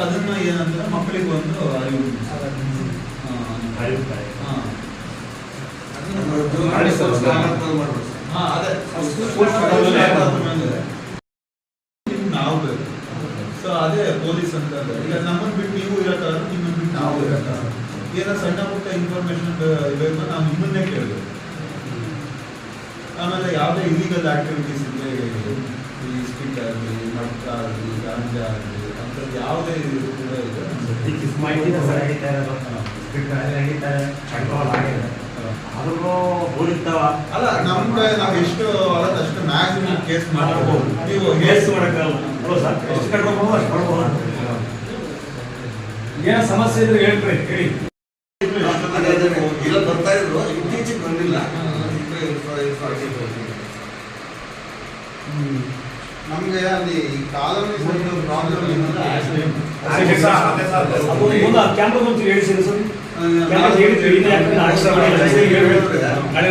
ಅದನ್ನ ಏನಂದ್ರೆ ಮಕ್ಕಳಿಗೆ ಒಂದು ಅರಿವು ನಾವು ಬೇಕು. ಸೊ ಅದೇ ಪೊಲೀಸ್ ಅಂತ ಈಗ ನಮ್ಮನ್ನ ಬಿಟ್ಟು ನೀವು ಇರಕ್ಕಾದ್ರೆ ನಿಮ್ಮನ್ನ ಬಿಟ್ಟು ನಾವು ಇರಕ್ಕಾಗಲ್ಲ ಏನೋ ಸಣ್ಣ ಪುಟ್ಟ ಇನ್ಫಾರ್ಮೇಶನ್ ಬೇಕು ನಾವು ನಿಮ್ಮನ್ನೇ ಕೇಳಬೇಕು. ಆಮೇಲೆ ಯಾವುದೇ ಇಲಿಗಲ್ ಆಕ್ಟಿವಿಟೀಸ್ ಇದ್ರೆ ಈ ಸ್ಪಿಟ್ ಆಗಲಿ ಮಟ್ಟ ಆಗಲಿ ಗಾಂಜಾ ಆಗಲಿ ಯಾವುದೇ ಇದು ಕೂಡ ಇದೆ ಆದ್ರೂ ಬೋಲಿರ್ತಾವ ಅಲ್ಲ ನಮ್ಮ ಕೈ ನಾವು ಎಷ್ಟು ಅಷ್ಟು ಮ್ಯಾಕ್ಸಿಮಮ್ ಕೇಸ್ ಮಾಡ್ಬೋದು. ನೀವು ಕೇಸ್ ಮಾಡಕ್ಕಲ್ಲ ಸರ್ ಎಷ್ಟು ಕಟ್ಕೋಬಹುದು ಅಷ್ಟು ಕೊಡ್ಬೋದು ಏನೋ ಸಮಸ್ಯೆ ಇದ್ರೆ ಹೇಳ್ರಿ ಹೇಳಿ. ಇಲ್ಲ ಬರ್ತಾ ಇದ್ರು. ಇತ್ತೀಚೆಗೆ ಬಂದಿಲ್ಲ. ನಮ್ಗೆ ಅಲ್ಲಿ ಕಾಲೋನಿ ಪ್ರಾಬ್ಲಮ್ ಅದೇ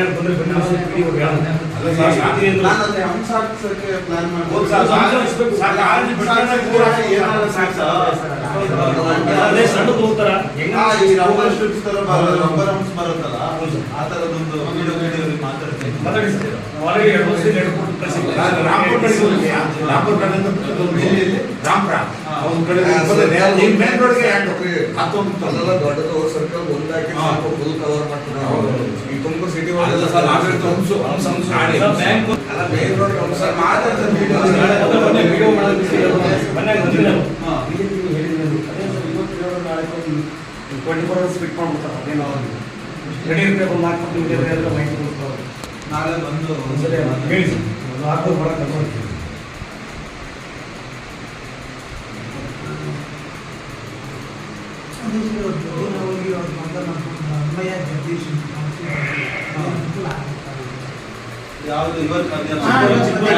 ಆ ಮಾತಾಡ್ತೀನಿ ಸರ್ಕಲ್ ಒಂದಾಕಿ ಫುಲ್ ಕವರ್ ಮಾಡ್ತಾರೆ ಸಿಟಿ ಅಲ್ಲ ನಾಳೆ ಟ್ವೆಂಟಿ ಫೋರ್ ಅವರ್ಸ್ ಫಿಟ್ ಮಾಡ್ಬಿಡ್ತಾರೆ. ಅದೇನೋ ರೆಡಿ ಇರ್ಬೇಕು ಒಂದು ನಾಲ್ಕು ಇದ್ರೆ ಎಲ್ಲ ಮಾಹಿತಿ ಕೊಡ್ತಾರೆ ನಾಳೆ ಬಂದು ಒಂದ್ಸಲ ಹೇಳಿ ಸರ್. ಒಂದು ನಾಲ್ಕು ಮಾಡಕ್ಕೆ ಕರ್ಕೊಂಡು ಯಾವ್ದು ಇವತ್ತು ಮಧ್ಯಾಹ್ನ ಹಾ, ಇವತ್ತು.